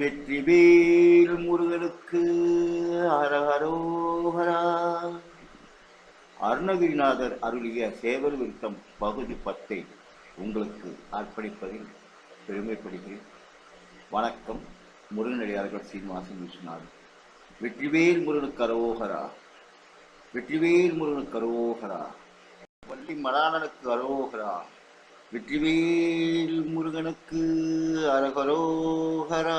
வெற்றிவேல் முருகனுக்கு அரஹரோஹரா. அருணகிரிநாதர் அருளிய சேவல் விருத்தம் பகுதி பத்தை உங்களுக்கு அர்ப்பணிப்பதில் பெருமைப்படுகிறேன். வணக்கம் முருகனடியார்கள் சீனிவாசன் விஸ்வநாதன். வெற்றிவேல் முருகனுக்கு அரோகரா வெற்றிவேல் முருகனுக்கு அரோகரா வள்ளி மலானனுக்கு அரோகரா வெற்றிவேல் முருகனுக்கு அரகரோகரா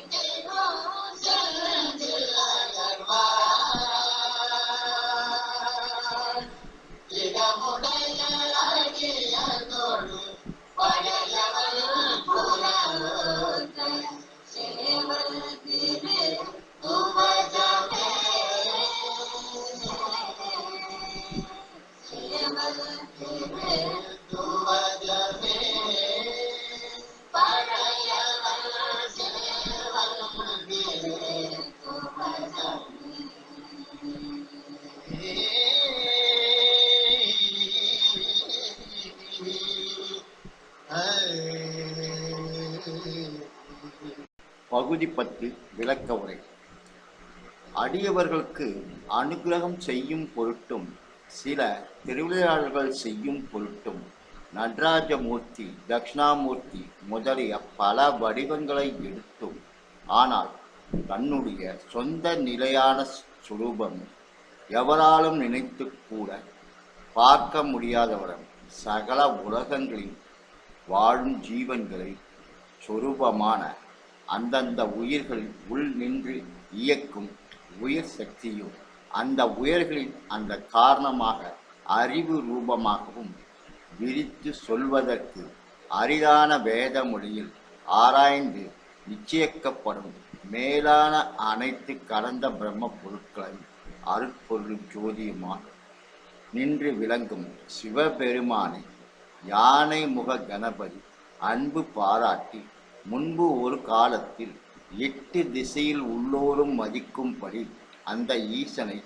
பகுதி பத்து விளக்க உரை. அடியவர்களுக்கு அனுகிரகம் செய்யும் பொருட்டும் சில திருவிளையாடல்கள் செய்யும் பொருட்டும் நடராஜமூர்த்தி தட்சிணாமூர்த்தி முதலிய பல வடிவங்களை எடுத்தும். ஆனால் தன்னுடைய சொந்த நிலையான சுரூபம் எவராலும் நினைத்து கூட பார்க்க முடியாதவரம் சகல உலகங்களில் வாழும் ஜீவன்களை சொரூபமான அந்தந்த உயிர்களில் உள் நின்று இயக்கும் உயிர் சக்தியும் அந்த உயர்களின் அந்த காரணமாக அறிவு ரூபமாகவும் விரித்து சொல்வதற்கு அரிதான வேத மொழியில் ஆராய்ந்து நிச்சயிக்கப்படும் மேலான அனைத்து கடந்த பிரம்ம பொருட்களையும் அருட்பொருள் ஜோதியுமாக நின்று விளங்கும் சிவபெருமானை யானை முக கணபதி அன்பு பாராட்டி முன்பு ஒரு காலத்தில் எட்டு திசையில் உள்ளோரும் மதிக்கும்படி அந்த ஈசனை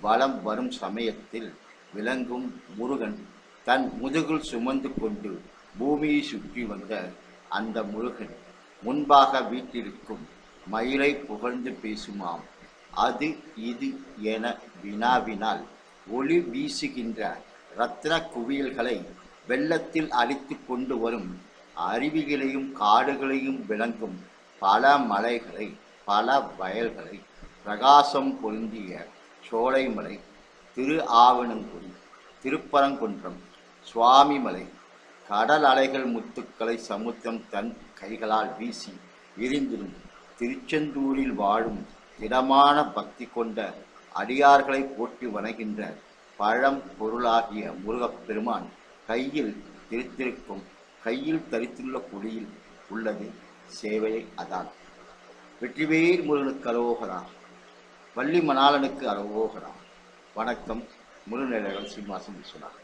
வலம் வரும் சமயத்தில் விளங்கும் முருகன் தன் முதுகில் சுமந்து கொண்டு பூமியை சுற்றி வந்த அந்த முருகன் முன்பாக வீட்டிற்கும் மயிலை புகழ்ந்து பேசுமாம். அது இது என வினாவினால் ஒளி வீசுகின்ற ரத்ன குவியல்களை வெள்ளத்தில் அழித்து கொண்டு வரும் அருவிகளையும் காடுகளையும் விளங்கும் பல மலைகளை பல வயல்களை பிரகாசம் பொருந்திய சோலைமலை திரு ஆவணங்குடி திருப்பரங்குன்றம் சுவாமிமலை கடல் அலைகள் முத்துக்களை சமுத்திரம் தன் கைகளால் வீசி எரிந்திடும் திருச்செந்தூரில் வாழும் திடமான பக்தி கொண்ட அடியார்களை போற்றி வணங்கின்ற பழம் பொருளாகிய முருகப்பெருமான் கையில் திருத்திருக்கும் கையில் தரித்துள்ள குழியில் உள்ளது சேவையை அதான். வெற்றிவேல் முருகனுக்கு அரோகரா வள்ளி மணாளனுக்கு அரோகரா. வணக்கம் முருநிலைகள் சீனிவாசன் விஸ்வநாதன்